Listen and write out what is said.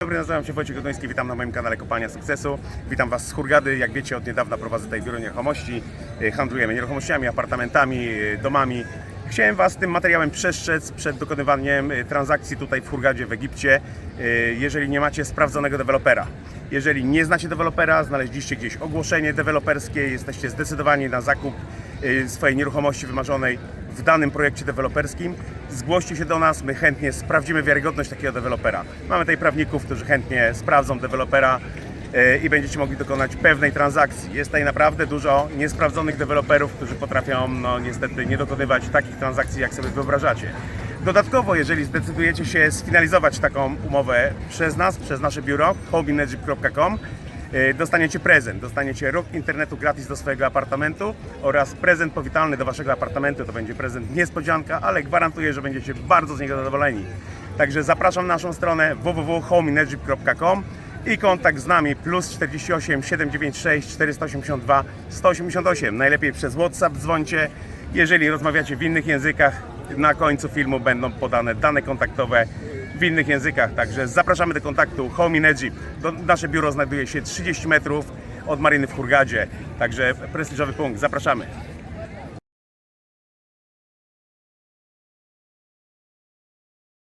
dobry, nazywam się Wojciech Godoński, witam na moim kanale Kopalnia Sukcesu. Witam Was z Hurgady. Jak wiecie, od niedawna prowadzę tutaj biuro nieruchomości. Y, Handlujemy nieruchomościami, apartamentami, y, domami. Chciałem Was tym materiałem przestrzec przed dokonywaniem y, transakcji tutaj w Hurgadzie w Egipcie, jeżeli nie macie sprawdzonego dewelopera. Jeżeli nie znacie dewelopera, znaleźliście gdzieś ogłoszenie deweloperskie, jesteście zdecydowani na zakup swojej nieruchomości wymarzonej w danym projekcie deweloperskim, zgłoście się do nas, my chętnie sprawdzimy wiarygodność takiego dewelopera. Mamy tutaj prawników, którzy chętnie sprawdzą dewelopera y, i będziecie mogli dokonać pewnej transakcji. Jest tutaj naprawdę dużo niesprawdzonych deweloperów, którzy potrafią no, niestety nie dokonywać takich transakcji, jak sobie wyobrażacie. Dodatkowo, jeżeli zdecydujecie się sfinalizować taką umowę przez nas, przez nasze biuro homeinegypt.com, y, dostaniecie prezent. Dostaniecie rok internetu gratis do swojego apartamentu oraz prezent powitalny do waszego apartamentu. To będzie prezent niespodzianka, ale gwarantuję, że będziecie bardzo z niego zadowoleni. Także zapraszam na naszą stronę www.homeinegypt.com i kontakt z nami plus 48 796 482 188. Najlepiej przez WhatsApp dzwońcie. Jeżeli rozmawiacie w innych językach, na końcu filmu będą podane dane kontaktowe w innych językach. Także zapraszamy do kontaktu Home Egypt. Do, nasze biuro znajduje się 30 metrów od maryny w Hurgadzie. Także prestiżowy punkt. Zapraszamy.